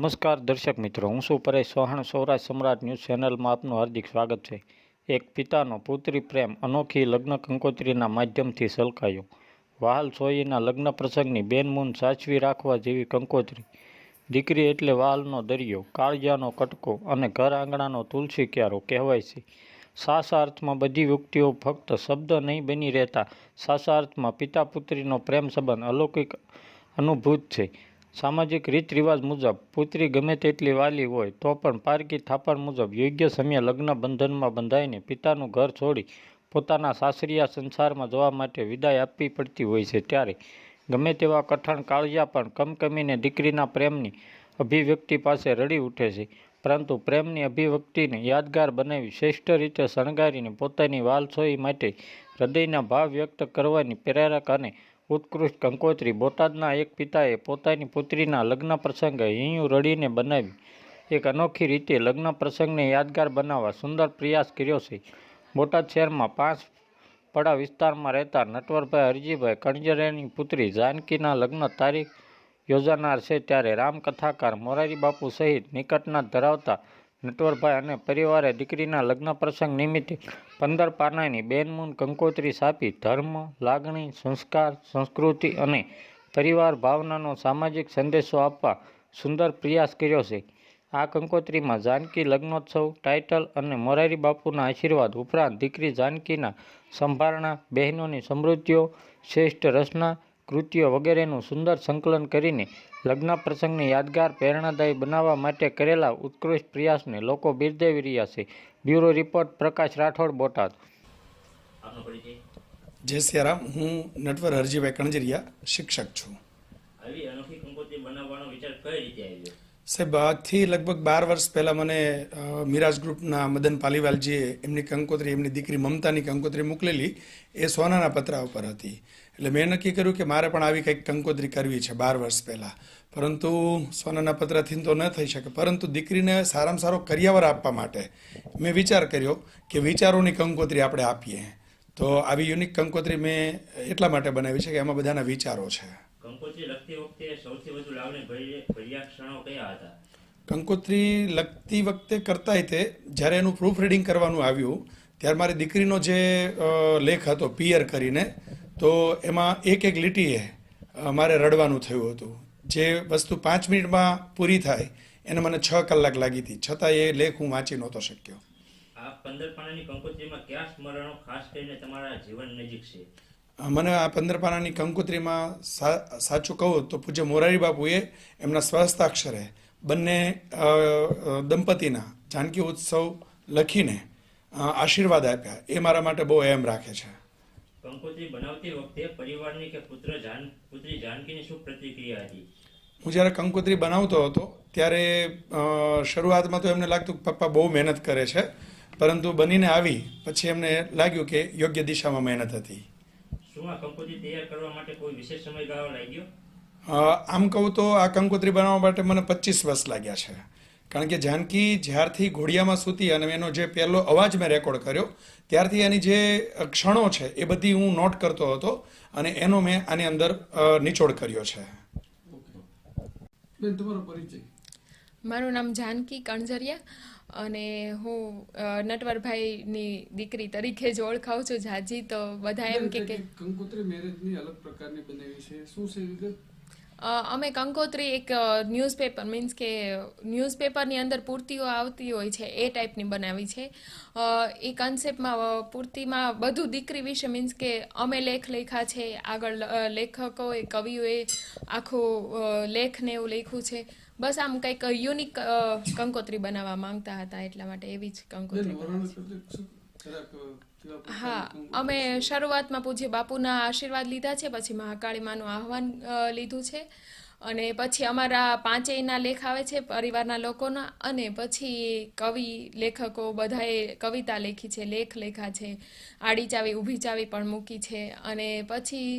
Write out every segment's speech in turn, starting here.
નમસ્કાર દર્શક મિત્રો, હું શું પરેશ ચૌહાણ સૌરાષ્ટ્ર સમ્રાટ ન્યૂઝ ચેનલમાં આપનું હાર્દિક સ્વાગત છે. એક પિતાનો પુત્રી પ્રેમ અનોખી લગ્ન કંકોત્રીના માધ્યમથી સલકાયો. વહાલ સોયીના લગ્ન પ્રસંગની બેનમૂન સાચવી રાખવા જેવી કંકોત્રી. દીકરી એટલે વહાલનો દરિયો, કાળજાનો કટકો અને ઘર આંગણાનો તુલસી ક્યારો કહેવાય છે. સાસા અર્થમાં બધી વ્યક્તિઓ ફક્ત શબ્દ નહીં બની રહેતા સાસાર્થમાં પિતા પુત્રીનો પ્રેમ સંબંધ અલૌકિક અનુભૂત છે. સામાજિક રીત રિવાજ મુજબ પુત્રી ગમે તેટલી વાલી હોય તો પણ પારકી થાપણ મુજબ યોગ્ય સમયે લગ્ન બંધનમાં બંધાઈને પિતાનું ઘર છોડી પોતાના સાસરિયા સંસારમાં જવા માટે વિદાય આપવી પડતી હોય છે. ત્યારે ગમે તેવા કઠણ કાળજા પણ કમકમીને દીકરીના પ્રેમની અભિવ્યક્તિ પાસે રડી ઉઠે છે. પરંતુ પ્રેમની અભિવ્યક્તિને યાદગાર બનાવી શ્રેષ્ઠ રીતે શણગારીને પોતાની વાલછોઈ માટે હૃદયના ભાવ વ્યક્ત કરવાની પ્રેરક અને ઉત્કૃષ્ટ કંકોત્રી બોટાદના એક પિતાએ પોતાની પુત્રીના લગ્ન પ્રસંગે હિયું રડીને બનાવી. એક અનોખી રીતે લગ્ન પ્રસંગને યાદગાર બનાવવા સુંદર પ્રયાસ કર્યો છે. બોટાદ શહેરમાં પાંચ પડા વિસ્તારમાં રહેતા નટવરભાઈ હરજીભાઈ કણજરેની પુત્રી જાનકીના લગ્ન તારીખ યોજાનાર છે ત્યારે રામકથાકાર મોરારી બાપુ સહિત નિકટના ધરાવતા નટવરભાઈ અને પરિવારે દીકરીના લગ્ન પ્રસંગ નિમિત્તે પંદર પાનાની બેનમૂન કંકોત્રી સાપી ધર્મ, લાગણી, સંસ્કાર, સંસ્કૃતિ અને પરિવાર ભાવનાનો સામાજિક સંદેશો આપવા સુંદર પ્રયાસ કર્યો છે. આ કંકોત્રીમાં જાનકી લગ્નોત્સવ, ટાઇટલ અને મોરારી બાપુના આશીર્વાદ ઉપરાંત દીકરી જાનકીના સંભારણા, બહેનોની સમૃદ્ધિઓ, શ્રેષ્ઠ રચના કૃતિઓ વગેરેનું સુંદર સંકલન કરીને લગ્ન પ્રસંગને યાદગાર પ્રેરણાદાયી બનાવવા માટે કરેલા ઉત્કૃષ્ટ પ્રયાસને લોકો બિરદાવી રહ્યા છે. Bureau report Prakash Rathod Botad. જય સિયારામ. હું નટવર હરજીભાઈ કણજરિયા શિક્ષક છું. કંકોત્રી બનાવવાનો વિચાર કઈ રીતે આવ્યો સાહેબ આજથી લગભગ બાર વર્ષ પહેલાં મને મિરાજ ગ્રુપના મદન પાલીવાલજીએ એમની કંકોત્રી એમની દીકરી મમતાની કંકોત્રી મોકલેલી. એ સોનાના પતરા ઉપર હતી. એટલે મેં નક્કી કર્યું કે મારે પણ આવી કંઈક કંકોત્રી કરવી છે બાર વર્ષ પહેલાં. પરંતુ સોનાના પત્રથી તો ન થઈ શકે. પરંતુ દીકરીને સારામાં સારો કરિયાવર આપવા માટે મેં વિચાર કર્યો કે વિચારોની કંકોત્રી આપણે આપીએ. તો આવી યુનિક કંકોત્રી મેં એટલા માટે બનાવી છે કે એમાં બધાના વિચારો છે. કંકોત્રી લખતી વખતે સૌથી વધુ લાગણી ભર્યા ક્ષણો કયા હતા? કંકોત્રી લખતી વખતે કરતાંય તે જ્યારે એનું પ્રૂફ રીડિંગ કરવાનું આવ્યું ત્યારે મારી દીકરીનો જે લેખ હતો પિયર કરીને તો એમાં એક એક લીટીએ મારે રડવાનું થયું હતું. જે વસ્તુ પાંચ મિનિટમાં પૂરી થાય એને મને છ કલાક લાગી હતી. છતાં એ લેખ હું વાંચી નહોતો શક્યો. આ પંદર પાનાની કંકોત્રીમાં કયા સ્મરણો ખાસ કરીને તમારા જીવન નજીક છે? મને આ પંદર પાનાની કંકોત્રીમાં સાચું કહું તો પૂજ્ય મોરારી બાપુએ એમના સ્વહસ્તાક્ષરે બંને દંપતીના જાનકી ઉત્સવ લખીને આશીર્વાદ આપ્યા. એ મારા માટે બહુ એમ રાખે છે. કંકોત્રી બનાવતી વખતે પરિવારની કે પુત્ર જાન પુત્રી જાનકીની શું પ્રતિક્રિયા હતી? હું જ્યારે કંકોત્રી બનાવતો હતો ત્યારે શરૂઆતમાં તો એમને લાગતું કે પપ્પા બહુ મહેનત કરે છે પરંતુ બનીને આવી પછી એમને લાગ્યું કે યોગ્ય દિશામાં મહેનત હતી. શું આ કંકોત્રી તૈયાર કરવા માટે કોઈ વિશેષ સમયગાળો લાગ્યો? આમ કહું તો આ કંકોત્રી બનાવવા માટે મને પચીસ વર્ષ લાગ્યા છે. કારણ કે જાનકી જ્યારથી ઘોડિયામાં સૂતી અને એનો જે પહેલો અવાજ મેં રેકોર્ડ કર્યો ત્યારથી એની જે ક્ષણો છે એ બધી હું નોટ કરતો હતો અને એનો મેં આની અંદર નિચોડ કર્યો છે. બેન તમારો પરિચય. મારું નામ જાનકી કણઝરિયા અને હું નટવરભાઈની દીકરી તરીકે જ ઓળખાવું છું જાજી તો બધા એમ કે કંકોત્રી મેરેજની અલગ પ્રકારની બનાવી છે. શું છે અમે કંકોત્રી એક ન્યૂઝપેપર મીન્સ કે ન્યૂઝપેપરની અંદર પૂર્તિઓ આવતી હોય છે એ ટાઈપની બનાવી છે. એ કન્સેપ્ટમાં પૂર્તિમાં બધું દીકરી વિશે મીન્સ કે અમે લેખ લખ્યા છે આગળ લેખકોએ કવિઓએ આખું લેખને લેખ ને એવું લખ્યું છે. બસ આમ કંઈક યુનિક કંકોત્રી બનાવવા માંગતા હતા એટલા માટે એવી જ કંકોત્રી હા અમે શરૂઆતમાં પૂજ્ય બાપુના આશીર્વાદ લીધા છે પછી મહાકાળી માનું આહવાન લીધું છે. અને પછી અમારા પાંચેયના લેખ આવે છે પરિવારના લોકોના અને પછી કવિ લેખકો બધાએ કવિતા લેખી છે લેખ લેખા છે. આડી ચાવી ઊભી ચાવી પણ મૂકી છે. અને પછી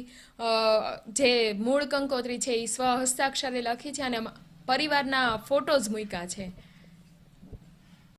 જે મૂળ કંકોત્રી છે એ સ્વ હસ્તાક્ષરે લખી છે અને પરિવારના ફોટોઝ મૂક્યા છે.